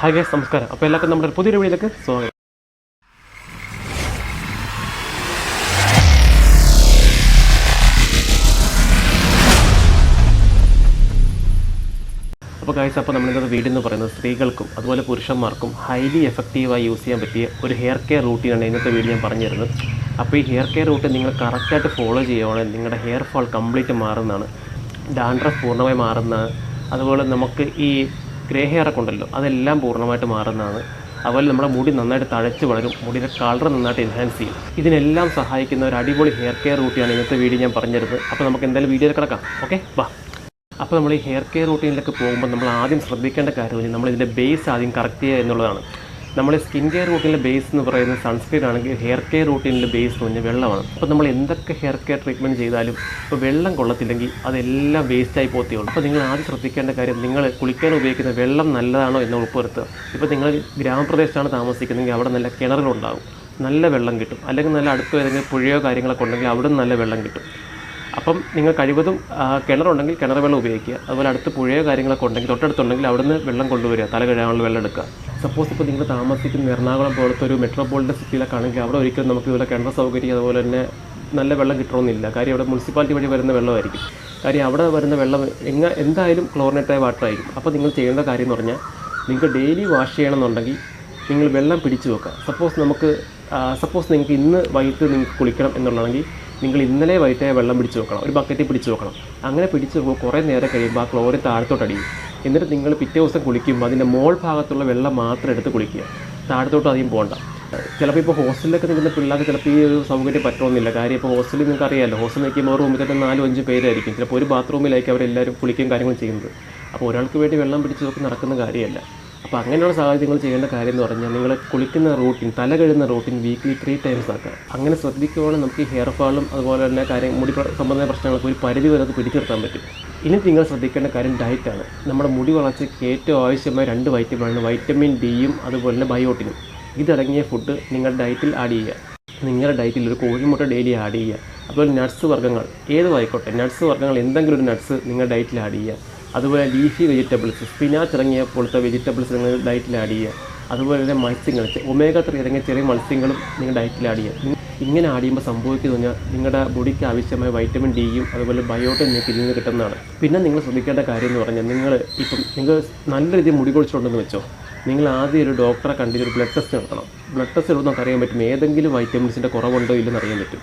Hi guys നമസ്കാരം. അപ്പോൾ എല്ലാവർക്കും നമ്മുടെ പുതിയൊരു വീഡിയോയിലേക്ക് സ്വാഗതം. അപ്പോൾ ഗൈസ് അപ്പോൾ നമ്മളിന്നത്തെ വീടെന്ന് പറയുന്നത് സ്ത്രീകൾക്കും അതുപോലെ പുരുഷന്മാർക്കും ഹൈലി എഫക്റ്റീവായി യൂസ് ചെയ്യാൻ പറ്റിയ ഒരു ഹെയർ കെയർ റൂട്ടീനാണ് ഇന്നത്തെ വീഡിയോ ഞാൻ പറഞ്ഞു തരുന്നത് അപ്പോൾ ഈ ഹെയർ കെയർ റൂട്ടീൻ നിങ്ങൾ കറക്റ്റായിട്ട് ഫോളോ ചെയ്യുകയാണെങ്കിൽ നിങ്ങളുടെ ഹെയർ ഫോൾ കംപ്ലീറ്റ് മാറുന്നതാണ്. ഡാൻഡ്രഫ് പൂർണമായി മാറുന്നതാണ്. അതുപോലെ നമുക്ക് ഈ ഗ്രേ ഹെയർ ഒക്കെ ഉണ്ടല്ലോ അതെല്ലാം പൂർണമായിട്ട് മാറുന്നതാണ്. അതുപോലെ നമ്മുടെ മുടി നന്നായിട്ട് തഴച്ച് വളരും. മുടിയുടെ കളർ നന്നായിട്ട് എൻഹാൻസ് ചെയ്യും. ഇതിനെല്ലാം സഹായിക്കുന്ന ഒരു അടിപൊളി ഹെയർ കെയർ റൂട്ടീനാണ് ഇന്നത്തെ വീഡിയോ ഞാൻ പറഞ്ഞിരുന്നത്. അപ്പോൾ നമുക്ക് എന്തായാലും വീഡിയോയിൽ കിടക്കാം. ഓക്കെ വാ. അപ്പോൾ നമ്മൾ ഈ ഹെയർ കെയർ റൂട്ടീനിലേക്ക് പോകുമ്പോൾ നമ്മൾ ആദ്യം ശ്രദ്ധിക്കേണ്ട കാര്യം നമ്മൾ ഇതിന്റെ ബേസ് ആദ്യം കറക്റ്റ് ചെയ്യുക എന്നുള്ളതാണ്. നമ്മൾ സ്കിൻ കെയർ റൂട്ടീനിലെ ബേസ് എന്ന് പറയുന്ന സൺസ്ക്രീൻ ആണെങ്കിൽ ഹെയർ കെയർ റൂട്ടീനിലെ ബേസ് എന്ന് പറഞ്ഞാൽ വെള്ളമാണ്. അപ്പോൾ നമ്മൾ എന്തൊക്കെ ഹെയർ കെയർ ട്രീറ്റ്മെന്റ് ചെയ്താലും ഇപ്പോൾ വെള്ളം കൊള്ളത്തില്ലെങ്കിൽ അതെല്ലാം വേസ്റ്റായി പോത്തേ ഉള്ളൂ. അപ്പോൾ നിങ്ങൾ ആദ്യം ശ്രദ്ധിക്കേണ്ട കാര്യം നിങ്ങൾ കുളിക്കാൻ ഉപയോഗിക്കുന്ന വെള്ളം നല്ലതാണോ എന്ന് ഉൾപ്പെടുത്തുക. ഇപ്പോൾ നിങ്ങൾ ഗ്രാമപ്രദേശത്താണ് താമസിക്കുന്നതെങ്കിൽ അവിടെ നല്ല കിണറുകളുണ്ടാകും നല്ല വെള്ളം കിട്ടും. അല്ലെങ്കിൽ നല്ല അടുത്ത് ഏതെങ്കിലും പുഴയോ കാര്യങ്ങളൊക്കെ ഉണ്ടെങ്കിൽ അവിടെ നല്ല വെള്ളം കിട്ടും. അപ്പം നിങ്ങൾ കഴിവതും കിണറുണ്ടെങ്കിൽ കിണർ വെള്ളം ഉപയോഗിക്കുക. അതുപോലെ അടുത്ത് പുഴയോ കാര്യങ്ങളൊക്കെ ഉണ്ടെങ്കിൽ തൊട്ടടുത്തുണ്ടെങ്കിൽ അവിടുന്ന് വെള്ളം കൊണ്ടുവരിക. തല കഴുകാനുള്ള വെള്ളം എടുക്കുക. സപ്പോസ് ഇപ്പോൾ നിങ്ങൾ താമസിക്കുന്ന എറണാകുളം പോലത്തെ ഒരു മെട്രോപോളിറ്റൻ സിറ്റിയിലൊക്കെ അവിടെ ഒരിക്കലും നമുക്ക് ഇതുപോലെ കിണർ സൗകര്യം അതുപോലെ തന്നെ നല്ല വെള്ളം കിട്ടണമെന്നില്ല. കാര്യം അവിടെ മുനിസിപ്പാലിറ്റി വഴി വരുന്ന വെള്ളമായിരിക്കും. കാര്യം അവിടെ വരുന്ന വെള്ളം എങ്ങ എന്തായാലും ക്ലോറിനേറ്റായ വാട്ടറായിരിക്കും അപ്പോൾ നിങ്ങൾ ചെയ്യേണ്ട കാര്യം എന്ന് പറഞ്ഞാൽ നിങ്ങൾക്ക് ഡെയിലി വാഷ് ചെയ്യണമെന്നുണ്ടെങ്കിൽ നിങ്ങൾ വെള്ളം പിടിച്ചു വെക്കുക. സപ്പോസ് നമുക്ക് സപ്പോസ് നിങ്ങൾക്ക് ഇന്ന് വൈകിട്ട് നിങ്ങൾക്ക് കുളിക്കണം എന്നുള്ളതെങ്കിൽ നിങ്ങൾ ഇന്നലെ വൈകിട്ടേ വെള്ളം പിടിച്ചു വെക്കണം. ഒരു ബക്കറ്റിൽ പിടിച്ചു വെക്കണം. അങ്ങനെ പിടിച്ചു കുറേ നേരം കഴിയുമ്പോൾ ആ ക്ലോറിൻ താഴത്തോട്ട് അടിയും എന്നിട്ട് നിങ്ങൾ പിറ്റേ ദിവസം കുളിക്കുമ്പോൾ അതിന്റെ മോൾ ഭാഗത്തുള്ള വെള്ളം മാത്രം എടുത്ത് കുളിക്കുക. താഴത്തോട്ട് അധികം പോകണ്ട. ചിലപ്പോൾ ഇപ്പോൾ ഹോസ്റ്റലിലൊക്കെ നിൽക്കുന്ന പിള്ളേർക്ക് ചിലപ്പോൾ ഈ ഒരു സൗകര്യം പറ്റണമെന്നില്ല. കാര്യം ഇപ്പോൾ ഹോസ്റ്റലിൽ നിങ്ങൾക്ക് അറിയാമല്ലോ ഹോസ്റ്റലിൽ നിൽക്കുമ്പോൾ റൂമിൽ തന്നെ നാലും അഞ്ച് പേരായിരിക്കും. ചിലപ്പോൾ ഒരു ബാത്റൂമിലായിരിക്കും അവരെല്ലാവരും കുളിക്കുകയും കാര്യങ്ങളും ചെയ്യുന്നത്. അപ്പോൾ ഒരാൾക്ക് വേണ്ടി വെള്ളം പിടിച്ച് നോക്കി നടക്കുന്ന കാര്യമല്ല. അപ്പോൾ അങ്ങനെയുള്ള സാഹചര്യങ്ങൾ ചെയ്യേണ്ട കാര്യം എന്ന് പറഞ്ഞാൽ നിങ്ങൾ കുളിക്കുന്ന റൂട്ടീൻ തല കഴുകുന്ന റൂട്ടീൻ വീക്ക്ലി ത്രീ ടൈംസ് ആക്കുക. അങ്ങനെ ശ്രദ്ധിക്കുവാണെങ്കിൽ നമുക്ക് ഈ ഹെയർ ഫാളും അതുപോലെ തന്നെ കാര്യം മുടി സംബന്ധമായ പ്രശ്നങ്ങൾക്ക് ഒരു പരിധി വരെ അത് പിടിച്ചു നിർത്താൻ പറ്റും. ഇനി നിങ്ങൾ ശ്രദ്ധിക്കേണ്ട കാര്യം ഡയറ്റാണ് നമ്മുടെ മുടി വളർച്ചയ്ക്ക് ഏറ്റവും ആവശ്യമായ രണ്ട് വൈറ്റമിനാണ് വൈറ്റമിൻ ഡിയും അതുപോലെ തന്നെ ബയോട്ടിനും ഇതടങ്ങിയ ഫുഡ് നിങ്ങളുടെ ഡയറ്റിൽ ആഡ് ചെയ്യുക. നിങ്ങളുടെ ഡയറ്റിൽ ഒരു കോഴിമുട്ട ഡെയിലി ആഡ് ചെയ്യുക. അതുപോലെ നട്ട്സ് വർഗങ്ങൾ. ഏത് ആയിക്കോട്ടെ നട്ട്സ് വർഗങ്ങൾ എന്തെങ്കിലും ഒരു നട്ട്സ് നിങ്ങളുടെ ഡയറ്റിൽ ആഡ് ചെയ്യുക. അതുപോലെ ലീഫി വെജിറ്റബിൾസ് സ്പിനാച്ച് ഇറങ്ങിയ പോലത്തെ വെജിറ്റബിൾസ് നിങ്ങളുടെ ഡയറ്റിൽ ആഡ് ചെയ്യുക. അതുപോലെ തന്നെ മത്സ്യങ്ങൾ ഒമേഗ ത്രീ ഇറങ്ങിയ ചെറിയ മത്സ്യങ്ങളും നിങ്ങളുടെ ഡയറ്റിൽ ആഡ് ചെയ്യുക. ഇങ്ങനെ ആടിയുമ്പോൾ സംഭവിക്കുന്നത് പറഞ്ഞാൽ നിങ്ങളുടെ ബോഡിക്ക് ആവശ്യമായ വൈറ്റമിൻ ഡിയും അതുപോലെ ബയോട്ടിൻ നിങ്ങൾക്ക് ഇതിൽ നിന്ന് കിട്ടുന്നതാണ്. പിന്നെ നിങ്ങൾ ശ്രദ്ധിക്കേണ്ട കാര്യം എന്ന് പറഞ്ഞാൽ നിങ്ങൾ ഇപ്പം നിങ്ങൾ നല്ല രീതിയിൽ മുടി കൊഴിച്ചിട്ടുണ്ടെന്ന് വെച്ചോ നിങ്ങൾ ആദ്യം ഒരു ഡോക്ടറെ കണ്ടിട്ട് ഒരു ബ്ലഡ് ടെസ്റ്റ് നടത്തണം. ബ്ലഡ് ടെസ്റ്റ് എടുത്ത് അറിയാൻ പറ്റും ഏതെങ്കിലും വൈറ്റമിൻസിന്റെ കുറവുണ്ടോ ഇല്ലെന്ന് അറിയാൻ പറ്റും.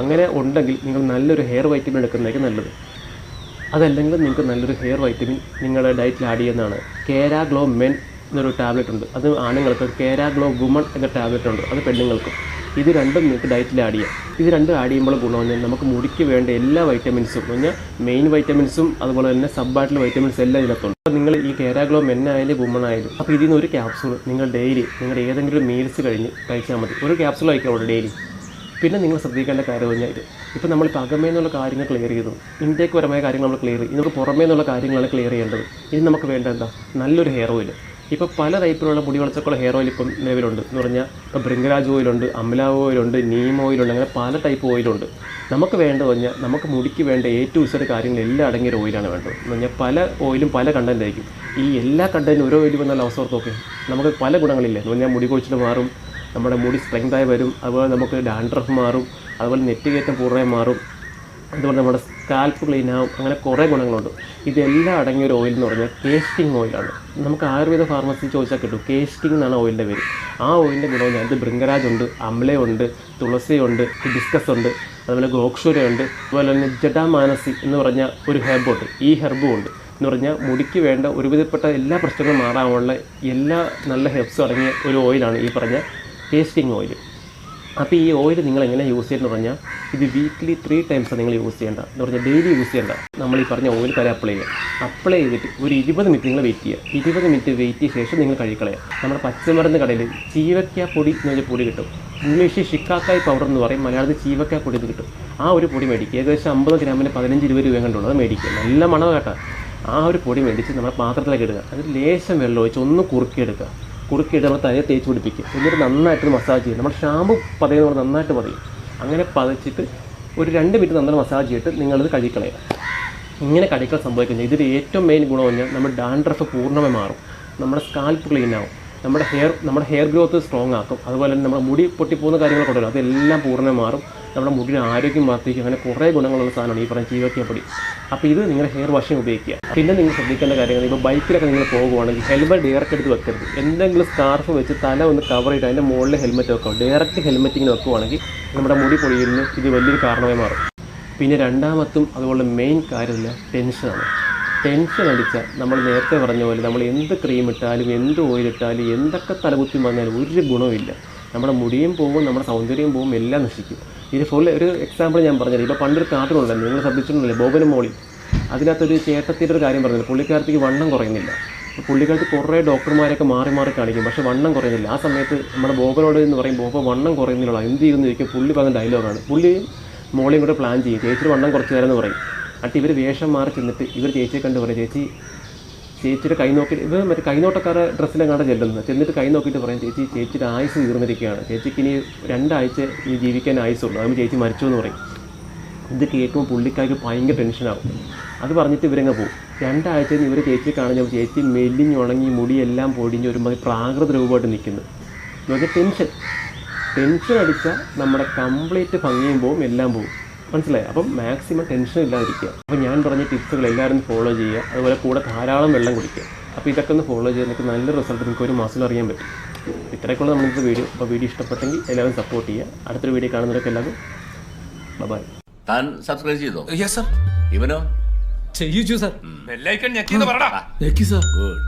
അങ്ങനെ ഉണ്ടെങ്കിൽ നിങ്ങൾ നല്ലൊരു ഹെയർ വൈറ്റമിൻ എടുക്കുന്നതായിരിക്കും നല്ലത്. അതല്ലെങ്കിൽ നിങ്ങൾക്ക് നല്ലൊരു ഹെയർ വൈറ്റമിൻ നിങ്ങളുടെ ഡയറ്റിൽ ആഡ് ചെയ്യുന്നതാണ്. കേരാഗ്ലോ മെൻ എന്നൊരു ടാബ്ലറ്റ് ഉണ്ട്. അത് ആണുങ്ങൾക്ക് കേരാഗ്ലോ വുമൺ എന്ന ടാബ്ലറ്റ് ഉണ്ട്. അത് പെണ്ണുങ്ങൾക്കും. ഇത് രണ്ടും നിങ്ങൾക്ക് ഡയറ്റിൽ ആഡ് ചെയ്യാം. ഇത് രണ്ടും ആഡ് ചെയ്യുമ്പോൾ ഗുണം പറഞ്ഞാൽ നമുക്ക് മുടിക്ക് വേണ്ട എല്ലാ വൈറ്റമിൻസും കഴിഞ്ഞാൽ മെയിൻ വൈറ്റമിൻസും അതുപോലെ തന്നെ സബ് ആയിട്ടുള്ള വൈറ്റമിൻസ് എല്ലാം ഇതിനകത്തുണ്ട്. അപ്പോൾ നിങ്ങൾ ഈ കേരാഗ്ലോ മെൻ ആയാലും വുമൺ ആയാലും അപ്പോൾ ഇതിൽ നിന്ന് ഒരു ക്യാപ്സൂൾ നിങ്ങൾ ഡെയിലി നിങ്ങളുടെ ഏതെങ്കിലും മീൽസ് കഴിഞ്ഞ് കഴിച്ചാൽ മതി. ഒരു ക്യാപ്സൂൾ കഴിക്കാവുള്ളൂ ഡെയിലി പിന്നെ നിങ്ങൾ ശ്രദ്ധിക്കേണ്ട കാര്യം പറഞ്ഞാൽ ഇത്. ഇപ്പോൾ നമ്മൾ അകമേ എന്നുള്ള കാര്യങ്ങൾ ക്ലിയർ ചെയ്തു. ഇൻടേക്ക് പരമായ കാര്യങ്ങൾ നമ്മൾ ക്ലിയർ ചെയ്യും നമുക്ക് പുറമേ എന്നുള്ള കാര്യങ്ങളാണ് ക്ലിയർ ചെയ്യേണ്ടത്. ഇനി നമുക്ക് വേണ്ട എന്താ? നല്ലൊരു ഹെയർ ഓയിൽ ഇപ്പോൾ പല ടൈപ്പിലുള്ള മുടി വളർച്ചക്കുള്ള ഹെയർ ഓയിൽ ഇപ്പം നിലവിലുണ്ട്. എന്ന് പറഞ്ഞാൽ ഇപ്പോൾ ഭൃംഗരാജ് ഓയിലുണ്ട് അമല ഓയിലുണ്ട് നീം ഓയിലുണ്ട് അങ്ങനെ പല ടൈപ്പ് ഓയിലുണ്ട് നമുക്ക് വേണ്ടത് പറഞ്ഞാൽ നമുക്ക് മുടിക്ക് വേണ്ട എ ടു ഇസഡ് കാര്യങ്ങൾ എല്ലാം അടങ്ങിയ ഓയിലാണ് വേണ്ടത്. എന്ന് പറഞ്ഞാൽ പല ഓയിലും പല കണ്ടന്റ് ആയിരിക്കും. ഈ എല്ലാ കണ്ടന്റും ഓരോ ഓയിൽ വന്നാൽ അവസരത്തൊക്കെ നമുക്ക് പല ഗുണങ്ങളില്ലേ? എന്ന് പറഞ്ഞാൽ മുടി കൊഴിച്ചിൽ മാറും നമ്മുടെ മുടി സ്ട്രെങ്തായി വരും അതുപോലെ നമുക്ക് ഡാൻഡ്രഫ് മാറും അതുപോലെ നെറ്റ് കയറ്റം പൂർണമായി മാറും. അതുപോലെ നമ്മുടെ സ്കാൽപ്പ് ക്ലീൻ ആവും അങ്ങനെ കുറേ ഗുണങ്ങളുണ്ട്. ഇതെല്ലാം അടങ്ങിയ ഒരു ഓയിൽ എന്ന് പറഞ്ഞാൽ കേസ്റ്റിംഗ് ഓയിലാണ് നമുക്ക് ആയുർവേദ ഫാർമസി ചോദിച്ചാൽ കിട്ടും കേസ്റ്റിംഗ് എന്നാണ് ഓയിലിന്റെ പേര്. ആ ഓയിലിന്റെ ഗുണം ഞാൻ ഇത് ഭൃംഗരാജ് ഉണ്ട് അമ്ലയുണ്ട് തുളസിയുണ്ട് ഡിസ്കസ് ഉണ്ട് അതുപോലെ ഗോക്ഷുരയുണ്ട് അതുപോലെ തന്നെ ജഡാമാനസി എന്ന് പറഞ്ഞ ഒരു ഹെർബുണ്ട് ഈ ഹെർബും ഉണ്ട്. എന്ന് പറഞ്ഞാൽ മുടിക്ക് വേണ്ട ഒരുവിധപ്പെട്ട എല്ലാ പ്രശ്നങ്ങളും മാറാനുള്ള എല്ലാ നല്ല ഹെർബ്സും അടങ്ങിയ ഒരു ഓയിലാണ് ഈ പറഞ്ഞ കേസ്റ്റിംഗ് ഓയിൽ അപ്പോൾ ഈ ഓയിൽ നിങ്ങൾ എങ്ങനെ യൂസ് ചെയ്യുന്നത് പറഞ്ഞാൽ ഇത് വീക്ക്ലി ത്രീ ടൈംസ് നിങ്ങൾ യൂസ് ചെയ്യേണ്ട. എന്ന് പറഞ്ഞാൽ ഡെയിലി യൂസ് ചെയ്യേണ്ട. നമ്മൾ ഈ പറഞ്ഞ ഓയിൽ തല അപ്ലൈ ചെയ്യുക അപ്ലൈ ചെയ്തിട്ട് ഒരു ഇരുപത് മിനിറ്റ് നിങ്ങൾ വെയിറ്റ് ചെയ്യുക. ഇരുപത് മിനിറ്റ് വെയിറ്റ് ചെയ്ത ശേഷം നിങ്ങൾ കഴിക്കളയുക നമ്മുടെ പച്ചമരുന്ന് കടയിൽ ചീവക്ക പൊടി എന്ന് പറഞ്ഞ പൊടി കിട്ടും. ഇംഗ്ലീഷിൽ ഷിക്കാക്കായ് പൗഡർ എന്ന് പറയും. മലയാളത്തിൽ ചീവക്കായ പൊടി എന്ന് കിട്ടും. ആ ഒരു പൊടി മേടിക്കുക. ഏകദേശം അമ്പത് ഗ്രാമിന് പതിനഞ്ച് ഇരുപത് രൂപ കണ്ടുള്ളൂ അത് മേടിക്കുക. നല്ല മണം കേട്ടോ. ആ ഒരു പൊടി മേടിച്ച് നമ്മുടെ പാത്രത്തിലേക്ക് ഇടുക. അതിൽ ലേശം വെള്ളം ഒഴിച്ച് ഒന്ന് കുറുക്കിയെടുക്കുക. കുറുക്കിയിട്ട് നമ്മൾ തലയെ തേച്ച് പിടിപ്പിക്കും. എന്നിട്ട് നന്നായിട്ട് മസാജ് ചെയ്യും. നമ്മൾ ഷാമ്പു പതയുന്ന പോലെ നന്നായിട്ട് പതയും. അങ്ങനെ പതച്ചിട്ട് ഒരു രണ്ട് മിനിറ്റ് നന്നായി മസാജ് ചെയ്തിട്ട് നിങ്ങളിത് കഴുകിക്കളയുക. ഇങ്ങനെ കടിക്കൽ സംഭവിക്കുന്നത് ഇതിൽ ഏറ്റവും മെയിൻ ഗുണം പറഞ്ഞാൽ നമ്മുടെ ഡാൻഡ്രഫ് പൂർണമായി മാറും. നമ്മുടെ സ്കാൽപ്പ് ക്ലീൻ ആവും. നമ്മുടെ ഹെയർ നമ്മുടെ ഹെയർ ഗ്രോത്ത് സ്ട്രോങ് ആക്കും. അതുപോലെ തന്നെ നമ്മുടെ മുടി പൊട്ടിപ്പോകുന്ന കാര്യങ്ങളൊക്കെ ഉണ്ടല്ലോ അതെല്ലാം പൂർണമായി മാറും. നമ്മുടെ മുടിയുടെ ആരോഗ്യം വർദ്ധിക്കും. അങ്ങനെ കുറേ ഗുണങ്ങളുള്ള സാധനമാണ് ഈ പറഞ്ഞ പൊടി. അപ്പോൾ ഇത് നിങ്ങൾ ഹെയർ വാഷിംഗ് ഉപയോഗിക്കുക. പിന്നെ നിങ്ങൾ ശ്രദ്ധിക്കേണ്ട കാര്യങ്ങൾ ഇപ്പോൾ ബൈക്കിലൊക്കെ നിങ്ങൾ പോകുവാണെങ്കിൽ ഹെൽമെറ്റ് ഡയറക്റ്റ് എടുത്ത് വെക്കരുത്. എന്തെങ്കിലും സ്കാർഫ് വെച്ച് തല ഒന്ന് കവർ ചെയ്ത് അതിന്റെ മുകളിൽ ഹെൽമെറ്റ് വെക്കുക. ഡയറക്റ്റ് ഹെൽമെറ്റ് ഇങ്ങനെ വെക്കുവാണെങ്കിൽ നമ്മുടെ മുടി പൊടിയുന്നതിന് ഇത് വലിയൊരു കാരണമായി മാറും. പിന്നെ രണ്ടാമത്തും അതുപോലെ മെയിൻ കാര്യമില്ല ടെൻഷനാണ് ടെൻഷൻ അടിച്ചാൽ നമ്മൾ നേരത്തെ പറഞ്ഞ പോലെ നമ്മൾ എന്ത് ക്രീം ഇട്ടാലും എന്ത് ഓയിൽ ഇട്ടാലും എന്തൊക്കെ തലകുത്തി വന്നാലും ഒരു ഗുണവുമില്ല. നമ്മുടെ മുടിയും പോകും നമ്മുടെ സൗന്ദര്യം പോകും എല്ലാം നശിക്കും. ഇത് ഫുൾ ഒരു എക്സാമ്പിൾ ഞാൻ പറഞ്ഞത് ഇപ്പോൾ പണ്ടൊരു കാർട്ടൂൺ ഉണ്ടായിരുന്നു നിങ്ങൾ ശ്രദ്ധിച്ചിട്ടുണ്ടല്ലേ ബോബനും മോളി. അതിനകത്തൊരു ചേട്ടത്തിയുടെ ഒരു കാര്യം പറഞ്ഞില്ല പുള്ളിക്കാരത്തേക്ക് വണ്ണം കുറയുന്നില്ല. അപ്പോൾ പുള്ളിക്കാരത്ത് കുറേ ഡോക്ടർമാരൊക്കെ മാറി മാറി കാണിക്കും പക്ഷേ വണ്ണം കുറയുന്നില്ല. ആ സമയത്ത് നമ്മുടെ ബോബനോട് എന്ന് പറയും ബോബ വണ്ണം കുറയുന്നില്ല എന്ത് ചെയ്യുമെന്ന് ചോദിക്കും. പുള്ളി പറഞ്ഞ ഡയലോഗാണ് പുള്ളിയും മോളിയും കൂടെ പ്ലാൻ ചെയ്യും ചേച്ചി വണ്ണം കുറച്ച് തരാമെന്ന് പറയും. എന്നിട്ട് ഇവർ വേഷം മാറി ചെന്നിട്ട് ഇവർ ചേച്ചിയെ കണ്ട് പറയും ചേച്ചി ചേച്ചിയുടെ കൈ നോക്കി ഇത് മറ്റേ കൈനോട്ടക്കാരെ ഡ്രസ്സിലെങ്ങാണ്ട് ചെല്ലുന്നത്? ചെന്നിട്ട് കൈ നോക്കിയിട്ട് പറയും ചേച്ചി ചേച്ചിയുടെ ആയുസ് തീർന്നിരിക്കുകയാണ്. ചേച്ചിക്ക് ഇനി രണ്ടാഴ്ച ഇനി ജീവിക്കാൻ ആയുസുള്ളൂ അതുകൊണ്ട് ചേച്ചി മരിച്ചു എന്ന് പറയും. ഇത് കേൾക്കുമ്പോൾ പുള്ളിക്കാർക്ക് ഭയങ്കര ടെൻഷനാകും അത് പറഞ്ഞിട്ട് ഇവരങ്ങ് പോകും രണ്ടാഴ്ച ഇവർ ചേച്ചി കാണുമ്പോൾ ചേച്ചി മെലിഞ്ഞുണങ്ങി മുടിയെല്ലാം പൊടിഞ്ഞ് ഒരുമാതിരി പ്രാകൃത രൂപമായിട്ട് നിൽക്കുന്നു. എന്നുവെച്ചാൽ ടെൻഷൻ ടെൻഷൻ അടിച്ചാൽ നമ്മുടെ കംപ്ലീറ്റ് ഭംഗിയും പോവും എല്ലാം പോവും. മനസ്സിലായി? അപ്പം മാക്സിമം ടെൻഷൻ ഇല്ലാതിരിക്കുക. അപ്പോൾ ഞാൻ പറഞ്ഞ ടിപ്സുകൾ എല്ലാവരും ഫോളോ ചെയ്യുക. അതുപോലെ കൂടെ ധാരാളം വെള്ളം കുടിക്കുക. അപ്പോൾ ഇതൊക്കെ ഒന്ന് ഫോളോ ചെയ്ത് നിങ്ങൾക്ക് നല്ല റിസൾട്ട് നിങ്ങൾക്ക് ഒരു മാസത്തിൽ അറിയാൻ പറ്റും. ഇത്രയൊക്കെയുള്ള നമ്മുടെ വീഡിയോ അപ്പോൾ വീഡിയോ ഇഷ്ടപ്പെട്ടെങ്കിൽ എല്ലാവരും സപ്പോർട്ട് ചെയ്യുക. അടുത്തൊരു വീഡിയോ കാണുന്നവരൊക്കെ എല്ലാവരും ബൈ താൻ സബ്സ്ക്രൈബ് ചെയ്തോ? യെസ് സർ ഇവനോ? ചെയ്യിച്ചു സർ ബെല്ലൈക്കൺ ഞെക്കിന്ന് പറടാ ഞെക്കി സർ ഗുഡ്